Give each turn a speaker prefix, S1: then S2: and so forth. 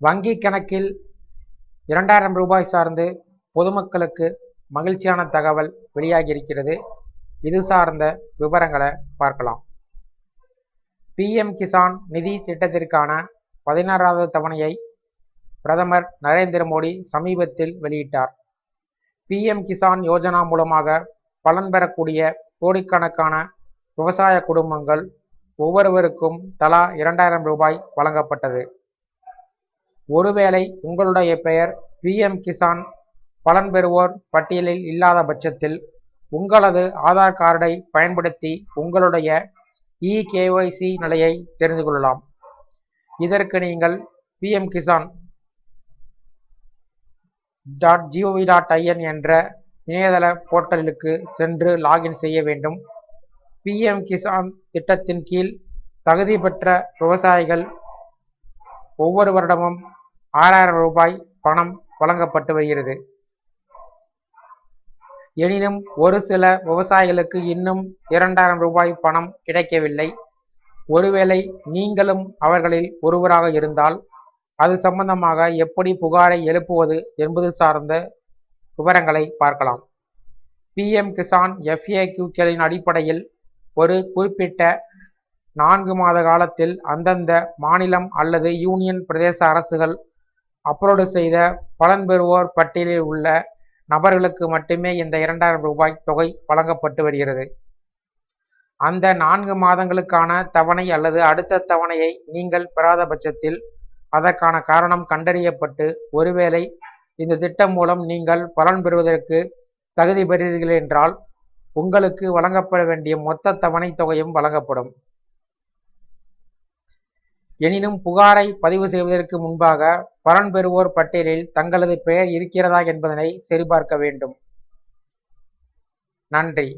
S1: வங்கி கணக்கில் இரண்டாயிரம் ரூபாய் சார்ந்து பொதுமக்களுக்கு மகிழ்ச்சியான தகவல் வெளியாகியிருக்கிறது. இது சார்ந்த விவரங்களை பார்க்கலாம். பிஎம் கிசான் நிதி திட்டத்திற்கான பதினாறாவது தவணையை பிரதமர் நரேந்திர மோடி சமீபத்தில் வெளியிட்டார். பிஎம் கிசான் யோஜனா மூலமாக பலன் பெறக்கூடிய கோடிக்கணக்கான விவசாய குடும்பங்கள் ஒவ்வொருவருக்கும் தலா இரண்டாயிரம் ரூபாய் வழங்கப்பட்டது. ஒருவேளை உங்களுடைய பெயர் பிஎம் கிசான் பலன் பெறுவோர் பட்டியலில் இல்லாத பட்சத்தில் உங்களது ஆதார் கார்டை பயன்படுத்தி உங்களுடைய இகேஒய்சி நிலையை தெரிந்து கொள்ளலாம். இதற்கு நீங்கள் PM Kisan dot GOV dot IN என்ற இணையதள போர்ட்டலுக்கு சென்று லாகின் செய்ய வேண்டும். பிஎம் கிசான் திட்டத்தின் கீழ் தகுதி பெற்ற விவசாயிகள் ஒவ்வொரு வருடமும் ஆறாயிரம் ரூபாய் பணம் வழங்கப்பட்டு வருகிறது. எனினும் ஒரு சில விவசாயிகளுக்கு இன்னும் இரண்டாயிரம் ரூபாய் பணம் கிடைக்கவில்லை. ஒருவேளை நீங்களும் அவர்களில் ஒருவராக இருந்தால் அது சம்பந்தமாக எப்படி புகாரை எழுப்புவது என்பது சார்ந்த விவரங்களை பார்க்கலாம். பிஎம் கிசான் எஃப்ஏக்யூக்களின் அடிப்படையில் ஒரு குறிப்பிட்ட நான்கு மாத காலத்தில் அந்தந்த மாநிலம் அல்லது யூனியன் பிரதேச அரசுகள் அப்லோடு செய்த பலன் பெறுவோர் பட்டியலில் உள்ள நபர்களுக்கு மட்டுமே இந்த இரண்டாயிரம் ரூபாய் தொகை வழங்கப்பட்டு வருகிறது. அந்த நான்கு மாதங்களுக்கான தவணை அல்லது அடுத்த தவணையை நீங்கள் பெறாத பட்சத்தில் அதற்கான காரணம் கண்டறியப்பட்டு ஒருவேளை இந்த திட்டம் மூலம் நீங்கள் பலன் பெறுவதற்கு தகுதி பெறுகிறீர்கள் என்றால் உங்களுக்கு வழங்கப்பட வேண்டிய மொத்த தவணை தொகையும் வழங்கப்படும். எனினும் புகாரை பதிவு செய்வதற்கு முன்பாக பலன் பெறுவோர் பட்டியலில் தங்களது பெயர் இருக்கிறதா என்பதனை சரிபார்க்க வேண்டும். நன்றி.